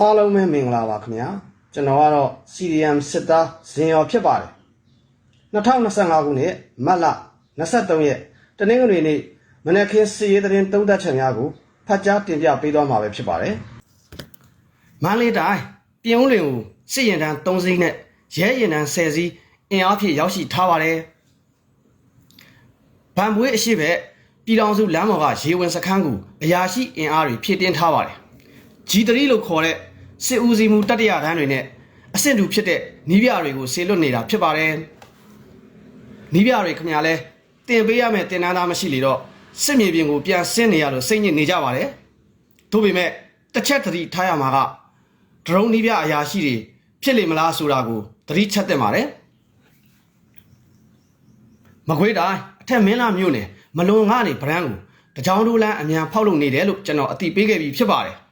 အားလုံးပဲမင်္ဂလာပါခင်ဗျာကျွန်တော်ကတော့ CDM စစ်သားဇင်ရော်ဖြစ်ပါတယ်2025ခုနှစ်မတ်လ23ရက်တနင်္ဂနွေနေ့မနက်ခင်းစီရေးသတင်းသုံးသပ်ချက်များကိုဖတ်ကြားတင်ပြပေးသွားမှာပဲဖြစ်ပါတယ်မန္တလေးတိုင်းပြင်ဦးလွင်ကိုစစ်ရင်တန်း3စီးနဲ့ရဲရင်တန်း10စီးအင်အားဖြင့်ရောက်ရှိထားပါတယ်ဗန်ပွေးအရှိဘက်ပြည်တော်စုလမ်းပေါ်ကရေဝင်စခန်းကိုအရာရှိအင်အားတွေဖြည့်တင်းထားပါတယ် G3 လို့ခေါ်တဲ့စစ်ဦးစီးမှုတတိယတန်းတွေနဲ့အဆင့်တူဖြစ်တဲ့နီးပြတွေကိုဆေလွတ်နေတာဖြစ်ပါတယ်။နီးပြတွေခင်ဗျာလဲတင်ပေးရမယ်တင်နန်းသားမရှိလေတော့စစ်မြေပြင်ကိုပြန်ဆင်းနေရလို့စိတ်ညစ်နေကြပါတယ်။သို့ပေမဲ့တစ်ချက်သတိထားရမှာကဒရုန်းနီးပြအရာရှိတွေဖြစ်လေမလားဆိုတာကိုသတိချက်သင့်ပါတယ်။မကွေးတိုင်းအထက်မင်းလာမြို့နယ်မလွန်ကနေဗရန်ကိုတကြောင်တိုးလန်းအမြန်ဖောက်လုပ်နေတယ်လို့ကျွန်တော်အသိပေးခဲ့ပြီးဖြစ်ပါတယ်။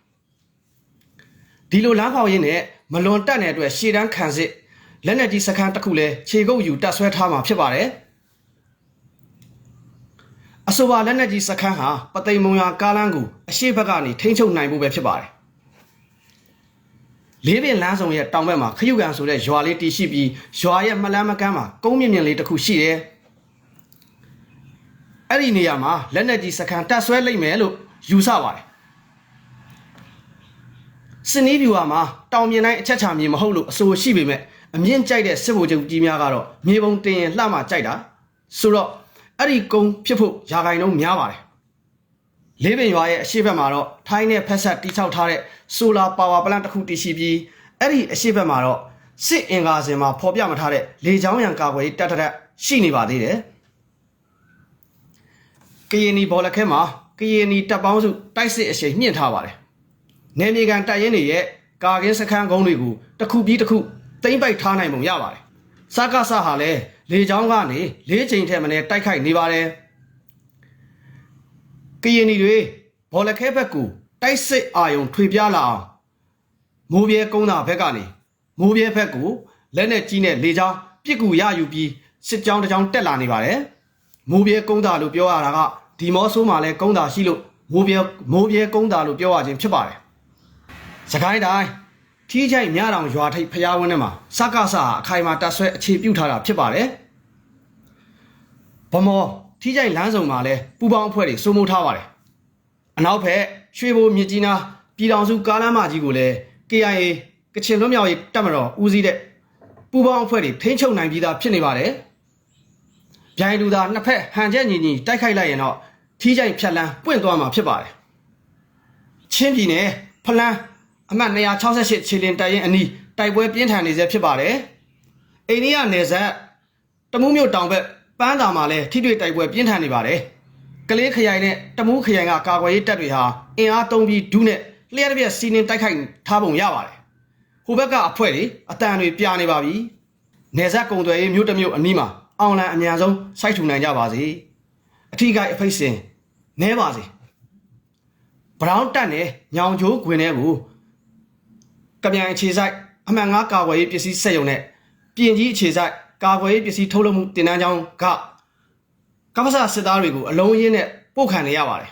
ဒီလိုလမ်းဖောက်ရင်းနဲ့မလွန်တက်တဲ့အတွက်ရှေ့တန်းခံစစ်လက်နက်ကြီးစခန်းတစ်ခုလဲခြေကုပ်ယူတက်ဆွဲထားမှာဖြစ်ပါတယ်အဆိုပါလက်နက်ကြီးစခန်းဟာပသိမ်မုံရွာကားလမ်းကိုအရှိဘက်ကနေထိန်းချုပ်နိုင်ဖို့ပဲဖြစ်ပါတယ်လေးပင်လမ်းဆောင်ရဲ့တောင်ဘက်မှာခရုကန်ဆိုတဲ့ရွာလေးတည်ရှိပြီးရွာရဲ့မလန်းမကန်းမှာကုန်းမြင့်မြင့်လေးတစ်ခုရှိတယ်အဲ့ဒီနေရာမှာလက်နက်ကြီးစခန်းတက်ဆွဲလိုက်မယ်လို့ယူဆပါတယ် စနီးဗျူဟာမှာတောင်မြင်တိုင်းအချက်ချာမြေမဟုတ်လို့အဆိုရှိပေမဲ့အမြင့်ကြိုက်တဲ့စစ်ဗိုလ်ချုပ်ကြီးများကတော့မြေပုံတင်ရင်လှမှကြိုက်တာဆိုတော့အဲ့ဒီကုန်းဖြစ်ဖို့ယာဂိုင်လုံးများပါတယ်လေးပင်ရွာရဲ့အရှိဘက်မှာတော့ထိုင်းနဲ့ဖက်ဆက်တိချောက်ထားတဲ့ဆိုလာပါဝါပလန့်တစ်ခုတည်ရှိပြီးအဲ့ဒီအရှိဘက်မှာတော့စစ်အင်္ဂါစင်မှာဖော်ပြမထားတဲ့လေချောင်းရံကာကွယ်ရေးတပ်ထက်ရှိနေပါသေးတယ်ကရင်နီဘော်လခဲမှာကရင်နီတပ်ပေါင်းစုတိုက်စစ်အရှိန်မြင့်ထားပါတယ် နေမြေကန်တိုက်ရင်တွေရဲ့ကာကင်းစခန်းကုန်းတွေကိုတစ်ခုပြီးတစ်ခုတိမ့်ပိုက်ထားနိုင်ပုံရပါတယ်။စကားဆဟာလည်းလေချောင်းကနေလေးချိန်ထက်မနည်းတိုက်ခိုက်နေပါတယ်။ကရင်နီတွေဘော်လခဲဘက်ကိုတိုက်စစ်အာယုံထွေပြလာအောင်မိုးပြဲကုန်းတာဘက်ကနေမိုးပြဲဘက်ကိုလက်နဲ့ကြီးနဲ့လေချောင်းပြစ်ကူရယူပြီးစစ်ကြောင်းတစ်ကြောင်းတက်လာနေပါတယ်။မိုးပြဲကုန်းတာလို့ပြောရတာကဒီမောဆိုးမှာလဲကုန်းတာရှိလို့မိုးပြဲမိုးပြဲကုန်းတာလို့ပြောရခြင်းဖြစ်ပါတယ်။ စကိုင်းတိုင်းထီးချိုင်မြတောင်ရွာထိပ်ဖျားဝင်းထဲမှာစကစဟာအခိုင်အမာတက်ဆွဲအခြေပြုထားတာဖြစ်ပါတယ်။ဗမော်ထီးချိုင်လမ်းစုံမှာလည်းပူပေါင်းအဖွဲ့တွေစိုးမိုးထားပါတယ်။အနောက်ဘက်ရွှေဘိုမြစ်ကြီးနားပြည်တော်စုကားလမ်းမကြီးကိုလည်း KIA ကချင်လွတ်မြောက်ရေးတပ်မတော်ဦးစီးတဲ့ပူပေါင်းအဖွဲ့တွေထိန်းချုပ်နိုင်ပြီးသားဖြစ်နေပါတယ်။ဗျိုင်းလူသာနှစ်ဖက်ဟန်ချက်ညီညီတိုက်ခိုက်လိုက်ရင်တော့ထီးချိုင်ဖြတ်လန်းပွင့်သွားမှာဖြစ်ပါတယ်။ချင်းပြည်နယ်ဖလန်း အမှတ်268ခြေလင်တိုက်ရင်အနီးတိုက်ပွဲပြင်းထန်နေစေဖြစ်ပါတယ်။အိန္ဒိယနယ်စပ်တမူးမြို့တောင်ဘက်ပန်းသာမှာလည်းထိတွေ့တိုက်ပွဲပြင်းထန်နေပါတယ်။ကလေးခရိုင်နဲ့တမူးခရိုင်ကကာကွယ်ရေးတပ်တွေဟာအင်အားသုံးပြီးဒုနဲ့လျှက်တစ်ပြက်စီးနင်းတိုက်ခိုက်ထားပုံရပါတယ်။ဟိုဘက်ကအဖွဲ့တွေအတန်တွေပြနေပါပြီ။နယ်စပ်ကုံသွယ်ရေးမြို့တစ်မြို့အနီးမှာအောင်လံအမြန်ဆုံးစိုက်ထူနိုင်ကြပါစေ။အထီးကိုက်အဖိတ်စင်နဲပါစေ။ဘရောင်းတက်နဲ့ညောင်ချိုးခွင်ထဲကို ကမြန်အခြေဆိုင်အမှန်ငါကာကွယ်ရေးပစ္စည်းစက်ရုံနဲ့ပြင်ကြီးအခြေဆိုင်ကာကွယ်ရေးပစ္စည်းထုတ်လုပ်မှုတင်နန်းကျောင်းကကပ္ပစစစ်သားတွေကိုအလုံးရင်းနဲ့ပို့ခံနေရပါတယ်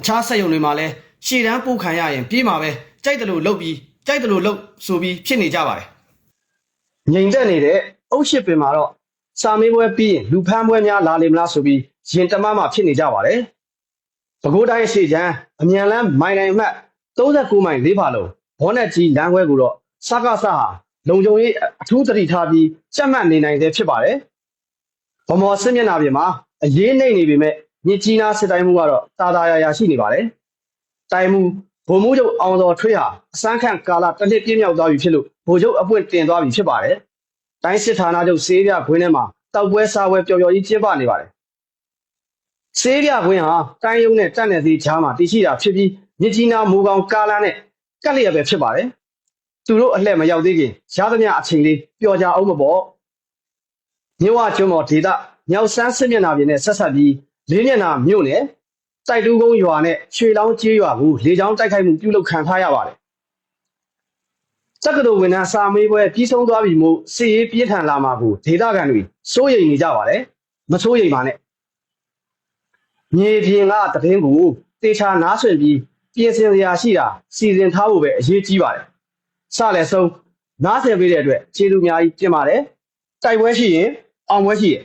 အခြားစက်ရုံတွေမှာလည်းရှေ့တန်းပို့ခံရရင်ပြေးမှာပဲကြိုက်တယ်လို့လုပ်ပြီးကြိုက်တယ်လို့လုပ်ဆိုပြီးဖြစ်နေကြပါတယ်ငြိမ်သက်နေတဲ့အုတ်ရှစ်ပင်မှာတော့စာမေးပွဲပြီးရင်လူဖမ်းပွဲများလာလေမလားဆိုပြီးရင်တမမှဖြစ်နေကြပါတယ်ပဲခူးတိုင်းရှေ့ချမ်းအမြန်လန်းမိုင်တိုင်းအမှတ်39မိုင်၄ပါလုံး ဘောနက်ကြီးလမ်းခွဲကိုတော့စကစဟာလုံခြုံရေးအထူးသတိထားပြီးစက်မှတ်နေနိုင်သေးဖြစ်ပါတယ်။ဗမော်စစ်မျက်နှာပြင်မှာအရေးနှိမ့်နေပေမဲ့မြစ်ကြီးနားစစ်တိုင်းမှုကတော့တာတာယာယာရှိနေပါတယ်။တိုင်းမှုဗိုလ်မှူးချုပ်အောင်စော်ထွေးဟာအစမ်းခန့်ကာလတစ်နှစ်ပြည့်မြောက်သွားပြီဖြစ်လို့ဗိုလ်ချုပ်အပွင့်တင်သွားပြီဖြစ်ပါတယ်။တိုင်းစစ်ဌာနချုပ်စေးပြခွင်းထဲမှာတောက်ပွဲစားပွဲပျော်ပျော်ကြီးကျင်းပနေပါတယ်။ဆေးပြခွင်းဟာတိုင်းရုံးနဲ့တက်နယ်သေးချားမှာတည်ရှိတာဖြစ်ပြီးမြစ်ကြီးနားမိုးကောင်ကားလမ်းနဲ့ ကပ်လျက်ပဲဖြစ်ပါတယ်။သူတို့အလှည့်မရောက်သေးခင်ရသမျှအချိန်လေးပျော်ကြအောင်မပေါ့။မြဝကျွန်းပေါ်ဒေသမြောက်ဆန်းစစ်မျက်နှာပြင်နဲ့ဆက်ဆက်ပြီးလေးမျက်နှာမြို့နယ်တိုက်တူးကုန်းရွာနဲ့ရွှေလောင်းကျေးရွာကိုလေကြောင်းတိုက်ခိုက်မှုပြုလုပ်ခံထားရပါတယ်။တက္ကသိုလ်ဝန်ထမ်းစာမေးပွဲပြီးဆုံးသွားပြီမို့စစ်ရေးပြင်းထန်လာမှာကိုဒေသခံတွေစိုးရိမ်နေကြပါတယ်။မစိုးရိမ်ပါနဲ့မြေပြင်ကတပင်းကိုတေချာနားဆွင့်ပြီး ပြင်ဆင်စရာရှိတာစီစဉ်ထားဖို့ပဲအရေးကြီးပါတယ်စလည်းဆုံးနားဆင်ပေးတဲ့အတွက်ကျေးဇူးအများကြီးတင်ပါတယ်တိုက်ပွဲရှိရင်အောင်ပွဲရှိရင်